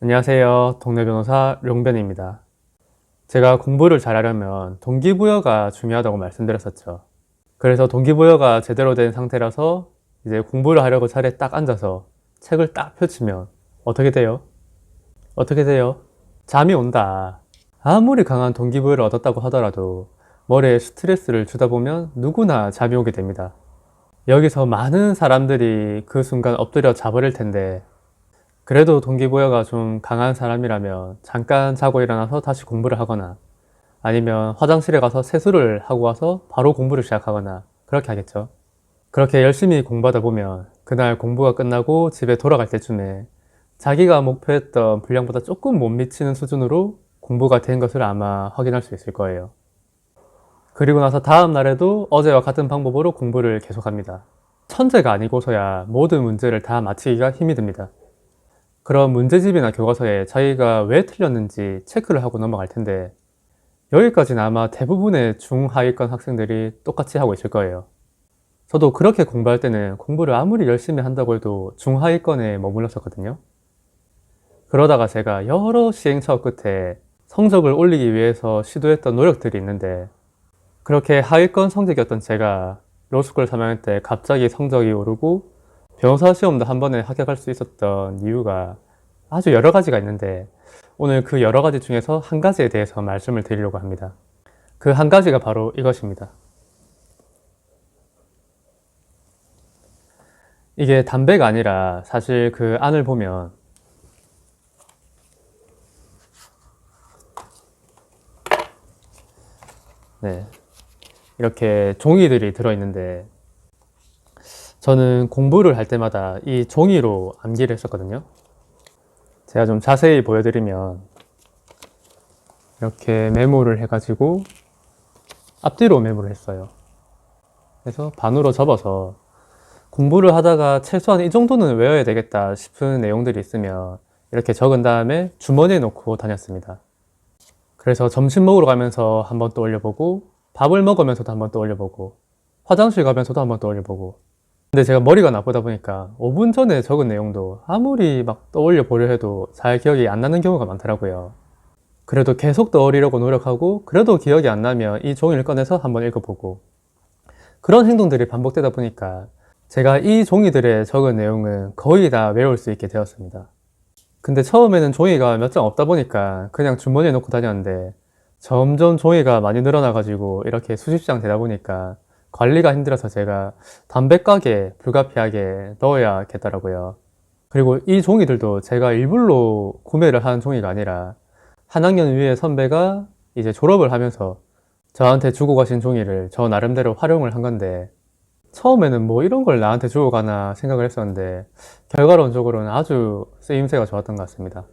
안녕하세요. 동네 변호사 룡변입니다. 제가 공부를 잘하려면 동기부여가 중요하다고 말씀드렸었죠. 그래서 동기부여가 제대로 된 상태라서 이제 공부를 하려고 자리에 딱 앉아서 책을 딱 펼치면 어떻게 돼요? 어떻게 돼요? 잠이 온다. 아무리 강한 동기부여를 얻었다고 하더라도 머리에 스트레스를 주다 보면 누구나 잠이 오게 됩니다. 여기서 많은 사람들이 그 순간 엎드려 자버릴 텐데 그래도 동기부여가 좀 강한 사람이라면 잠깐 자고 일어나서 다시 공부를 하거나 아니면 화장실에 가서 세수를 하고 와서 바로 공부를 시작하거나 그렇게 하겠죠. 그렇게 열심히 공부하다 보면 그날 공부가 끝나고 집에 돌아갈 때쯤에 자기가 목표했던 분량보다 조금 못 미치는 수준으로 공부가 된 것을 아마 확인할 수 있을 거예요. 그리고 나서 다음 날에도 어제와 같은 방법으로 공부를 계속합니다. 천재가 아니고서야 모든 문제를 다 맞히기가 힘이 듭니다. 그런 문제집이나 교과서에 자기가 왜 틀렸는지 체크를 하고 넘어갈 텐데 여기까지는 아마 대부분의 중하위권 학생들이 똑같이 하고 있을 거예요. 저도 그렇게 공부할 때는 공부를 아무리 열심히 한다고 해도 중하위권에 머물렀었거든요. 그러다가 제가 여러 시행착오 끝에 성적을 올리기 위해서 시도했던 노력들이 있는데 그렇게 하위권 성적이었던 제가 로스쿨 3학년 때 갑자기 성적이 오르고 변호사 시험도 한 번에 합격할 수 있었던 이유가 아주 여러 가지가 있는데 오늘 그 여러 가지 중에서 한 가지에 대해서 말씀을 드리려고 합니다. 그 한 가지가 바로 이것입니다. 이게 담배가 아니라 사실 그 안을 보면 네. 이렇게 종이들이 들어있는데 저는 공부를 할 때마다 이 종이로 암기를 했었거든요. 제가 좀 자세히 보여드리면 이렇게 메모를 해가지고 앞뒤로 메모를 했어요. 그래서 반으로 접어서 공부를 하다가 최소한 이 정도는 외워야 되겠다 싶은 내용들이 있으면 이렇게 적은 다음에 주머니에 넣고 다녔습니다. 그래서 점심 먹으러 가면서 한번 또 올려보고 밥을 먹으면서도 한번 또 올려보고 화장실 가면서도 한번 또 올려보고 근데 제가 머리가 나쁘다 보니까 5분 전에 적은 내용도 아무리 막 떠올려 보려 해도 잘 기억이 안 나는 경우가 많더라고요. 그래도 계속 떠올리려고 노력하고 그래도 기억이 안 나면 이 종이를 꺼내서 한번 읽어보고 그런 행동들이 반복되다 보니까 제가 이 종이들에 적은 내용은 거의 다 외울 수 있게 되었습니다. 근데 처음에는 종이가 몇 장 없다 보니까 그냥 주머니에 넣고 다녔는데 점점 종이가 많이 늘어나가지고 이렇게 수십 장 되다 보니까 관리가 힘들어서 제가 담배 가게 불가피하게 넣어야겠더라고요. 그리고 이 종이들도 제가 일부러 구매를 한 종이가 아니라 한 학년 위에 선배가 이제 졸업을 하면서 저한테 주고 가신 종이를 저 나름대로 활용을 한 건데 처음에는 뭐 이런 걸 나한테 주고 가나 생각을 했었는데 결과론적으로는 아주 쓰임새가 좋았던 것 같습니다.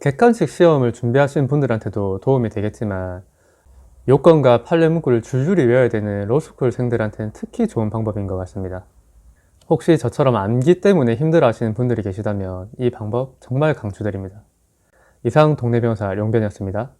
객관식 시험을 준비하신 분들한테도 도움이 되겠지만 요건과 판례 문구를 줄줄이 외워야 되는 로스쿨 생들한테는 특히 좋은 방법인 것 같습니다. 혹시 저처럼 암기 때문에 힘들어 하시는 분들이 계시다면 이 방법 정말 강추드립니다. 이상 동네 변호사 용변이었습니다.